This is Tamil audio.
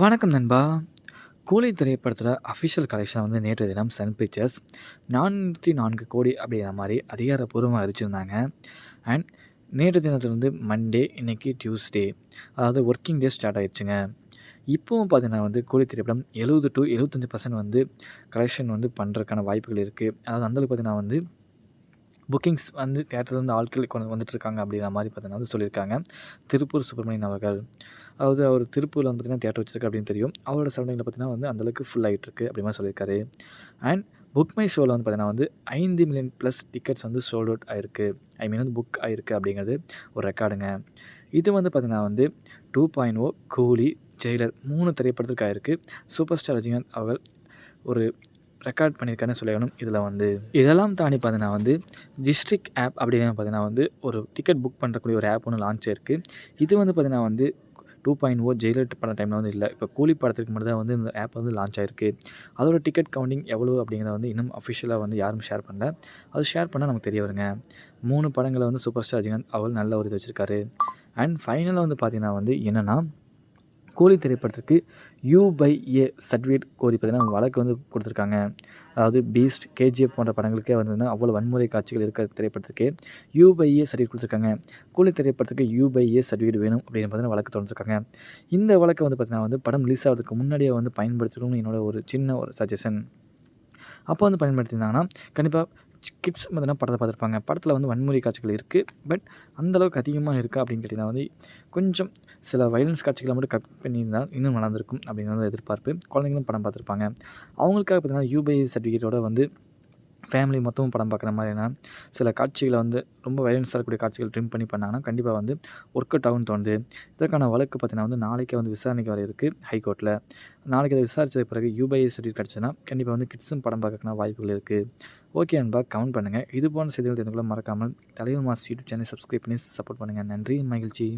வணக்கம் நண்பா. கூலி திரைப்படத்தில் அஃபிஷியல் கலெக்ஷன் வந்து நேற்று தினம் சன் பிக்சர்ஸ் நானூற்றி நான்கு கோடி அப்படிங்கிற மாதிரி அதிகாரப்பூர்வமாக அறிவிச்சிருந்தாங்க அண்ட் நேற்று தினத்துலேருந்து மண்டே இன்றைக்கி டியூஸ்டே அதாவது ஒர்க்கிங் டே ஸ்டார்ட் ஆயிடுச்சுங்க இப்போவும் பார்த்தீங்கன்னா வந்து கூலி திரைப்படம் எழுபது டு எழுபத்தஞ்சி பர்சன்ட் வந்து கலெக்ஷன் வந்து பண்ணுறதுக்கான வாய்ப்புகள் இருக்குது அதாவது அந்தளவுக்கு பார்த்தீங்கன்னா வந்து புக்கிங்ஸ் வந்து தேட்டர்லேருந்து ஆட்கள் கொண்டு வந்துட்டுருக்காங்க அப்படிங்கிற மாதிரி பார்த்தீங்கன்னா வந்து சொல்லியிருக்காங்க. திருப்பூர் சுப்பிரமணியன் அவர்கள். அதாவது அவர் திருப்பூரில் வந்து பார்த்திங்கன்னா தேட்டர் வச்சிருக்கு அப்படின்னு தெரியும். அவரோட சரௌண்டிங்கில் பார்த்தீங்கன்னா வந்து அந்தளவுக்கு ஃபுல் ஆகிட்டுருக்கு அப்படிமா சொல்லியிருக்காரு. அண்ட் புக் மை ஷோவில் வந்து பார்த்திங்கன்னா வந்து ஐந்து மில்லியன் ப்ளஸ் டிக்கெட்ஸ் வந்து சோல்ட் அவுட் ஆயிருக்கு. ஐ மீன் வந்து புக் ஆயிருக்கு அப்படிங்கிறது ஒரு ரெக்கார்டுங்க இது வந்து பார்த்திங்கன்னா வந்து டூ பாயிண்ட் ஓ கூலி ஜெயிலர் மூணு திரைப்படத்துக்கு ஆயிருக்கு. சூப்பர் ஸ்டார் ரஜினிகாந்த் அவர்கள் ஒரு ரெக்கார்ட் பண்ணியிருக்காருன்னு சொல்லணும் இதில் வந்து. இதெல்லாம் தாண்டி பார்த்தீங்கன்னா வந்து டிஸ்ட்ரிக் ஆப் அப்படின்னு பார்த்தீங்கன்னா வந்து ஒரு டிக்கெட் புக் பண்ணுறக்கூடிய ஒரு ஆப் ஒன்று லான்ச் ஆயிருக்கு. இது வந்து பார்த்தீங்கன்னா வந்து டூ பாயிண்ட் ஓ ஜெயிலட் பண்ண டைமில் வந்து இல்லை. இப்போ கூலி படத்துக்கு மட்டும் தான் வந்து இந்த ஆப் வந்து லான்ச் ஆயிருக்கு. அதோட டிக்கெட் கவுண்டிங் எவ்வளோ அப்படிங்கிறத வந்து இன்னும் அஃபிஷியலாக வந்து யாரும் ஷேர் பண்ணல. அது ஷேர் பண்ணால் நமக்கு தெரிய வருங்க. மூணு படங்களை வந்து சூப்பர் ஸ்டார் ரஜினிகாந்த் அவ்வளோ நல்ல ஒரு இது வச்சுருக்காரு. அண்ட் ஃபைனலாக வந்து பார்த்திங்கன்னா வந்து என்னென்னா கூலி திரைப்படத்திற்கு யூ பை ஏ சர்டிஃபிகேட் கோரி பார்த்தீங்கன்னா வழக்கு வந்து கொடுத்துருக்காங்க. அதாவது பீஸ்ட் கேஜிஎஃப் போன்ற படங்களுக்கே வந்து அவ்வளோ வன்முறை காட்சிகள் இருக்கிற திரைப்படத்துக்கு யூ பை ஏ சர்டிஃபிகேட் கொடுத்துருக்காங்க. கூலி திரைப்படத்துக்கு யூ பை ஏ சர்டிஃபிகேட் வேணும் அப்படின்னு பார்த்தீங்கன்னா வழக்கு தொடர்ந்துருக்காங்க. இந்த வழக்கை வந்து பார்த்திங்கன்னா வந்து படம் ரிலீஸ் ஆகிறதுக்கு முன்னாடியே வந்து பயன்படுத்தணும்னு என்னோட ஒரு சின்ன ஒரு சஜஷன் அப்போ வந்து பயன்படுத்தியிருந்தாங்கன்னா கண்டிப்பாக கிட்ஸ் பார்த்தீங்கன்னா படத்தை பார்த்துருப்பாங்க. படத்தில் வந்து வன்முறை காட்சிகள் இருக்குது பட் அந்தளவுக்கு அதிகமாக இருக்கா அப்படின்னு கேட்டிங்கன்னா வந்து கொஞ்சம் சில வைலன்ஸ் காட்சிகளை மட்டும் கட் பண்ணியிருந்தால் இன்னும் நடந்திருக்கும் அப்படின்னு வந்து எதிர்பார்ப்பு. குழந்தைங்களும் படம் பார்த்துருப்பாங்க. அவங்களுக்காக பார்த்தீங்கன்னா யூபிஐ சர்டிஃபிகேட்டோட வந்து ஃபேமிலி மொத்தமும் படம் பார்க்குற மாதிரினா சில காட்சிகளை வந்து ரொம்ப வயலன்ஸாக இருக்கக்கூடிய காட்சிகள் ட்ரிம் பண்ணி பண்ணாங்கன்னா கண்டிப்பாக வந்து ஒர்க் அவுட் ஆகும்னு தோணுது. இதற்கான வழக்கு பார்த்தீங்கன்னா வந்து நாளைக்கே வந்து விசாரணைக்கு வர இருக்குது ஹைகோர்ட்டில் நாளைக்கு அதை விசாரித்த பிறகு யூபிஐ சர்டிஃபிகேட் கிடச்சுன்னா கண்டிப்பாக வந்து கிட்ஸும் படம் பார்க்கறதுக்கான வாய்ப்புகள் இருக்குது ஓகே அன்பா கமெண்ட் பண்ணுங்கள் இது போன்ற செய்திகள் தெரிந்துக்குள்ள மறக்காமல் தலைவர் மாஸ் யூடியூப் சேனல் சப்ஸ்கிரைப் பண்ணி சப்போர்ட் பண்ணுங்கள் நன்றி மகிழ்ச்சி.